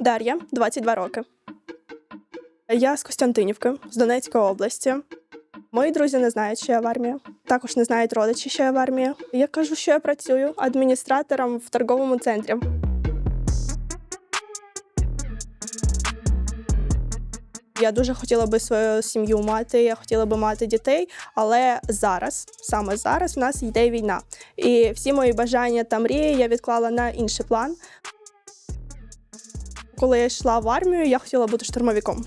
Дар'я, 22 роки. Я з Костянтинівки, з Донецької області. Мої друзі не знають, що я в армії. Також не знають родичі, що я в армії. Я кажу, що я працюю адміністратором в торговому центрі. Я дуже хотіла би свою сім'ю мати, я хотіла би мати дітей, але зараз, саме зараз, в нас йде війна. І всі мої бажання та мрії я відклала на інший план. Коли я йшла в армію, я хотіла бути штурмовиком.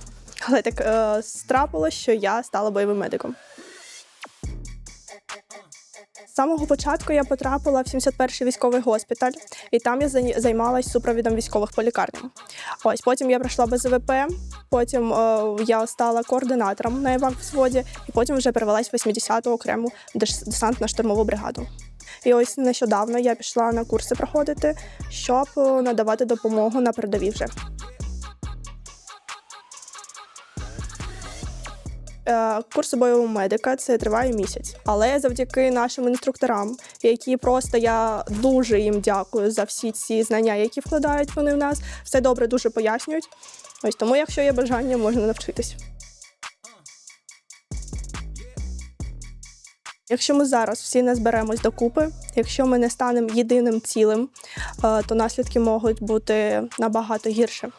Але так е, страпилось, що я стала бойовим медиком. З самого початку я потрапила в 71-й військовий госпіталь, і там я зай- займалась супровідом військових по лікарням. Ось потім я пройшла БЗВП, потім е, я стала координатором на евак взводі, і потім вже перевелась в 80-ту окрему деш- десантно-штурмову бригаду. І ось нещодавно я пішла на курси проходити, щоб е, надавати допомогу на передовій вже. Е, Курси бойового медика це триває місяць. Але завдяки нашим інструкторам, які просто я дуже їм дякую за всі ці знання, які вкладають вони в нас, все добре дуже пояснюють. Ось тому, якщо є бажання, можна навчитись. Якщо ми зараз всі не зберемось докупи, якщо ми не станемо єдиним цілим, е, то наслідки можуть бути набагато гірше.